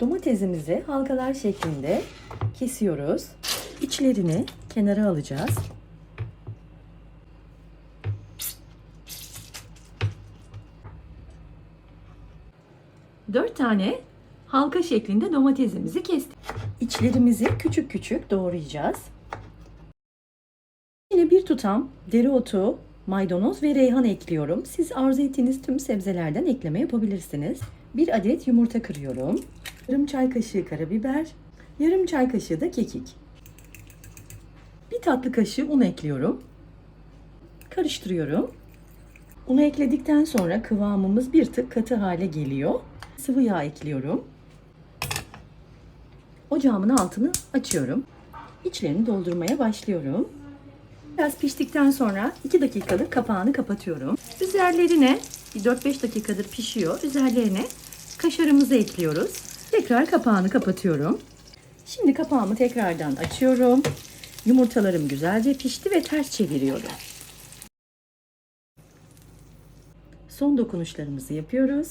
Domatesimizi halkalar şeklinde kesiyoruz. İçlerini kenara alacağız. Dört tane halka şeklinde domatesimizi kestik. İçlerimizi küçük küçük doğrayacağız. Yine bir tutam dereotu, maydanoz ve reyhan ekliyorum. Siz arzu ettiğiniz tüm sebzelerden ekleme yapabilirsiniz. Bir adet yumurta kırıyorum. Yarım çay kaşığı karabiber, yarım çay kaşığı da kekik. Bir tatlı kaşığı un ekliyorum. Karıştırıyorum. Unu ekledikten sonra kıvamımız bir tık katı hale geliyor. Sıvı yağ ekliyorum. Ocağımın altını açıyorum. İçlerini doldurmaya başlıyorum. Biraz piştikten sonra 2 dakikalık kapağını kapatıyorum. Üzerlerine bir 4-5 dakikadır pişiyor. Üzerlerine kaşarımızı ekliyoruz. Tekrar kapağını kapatıyorum. Şimdi kapağımı tekrardan açıyorum. Yumurtalarım güzelce pişti ve ters çeviriyorum. Son dokunuşlarımızı yapıyoruz.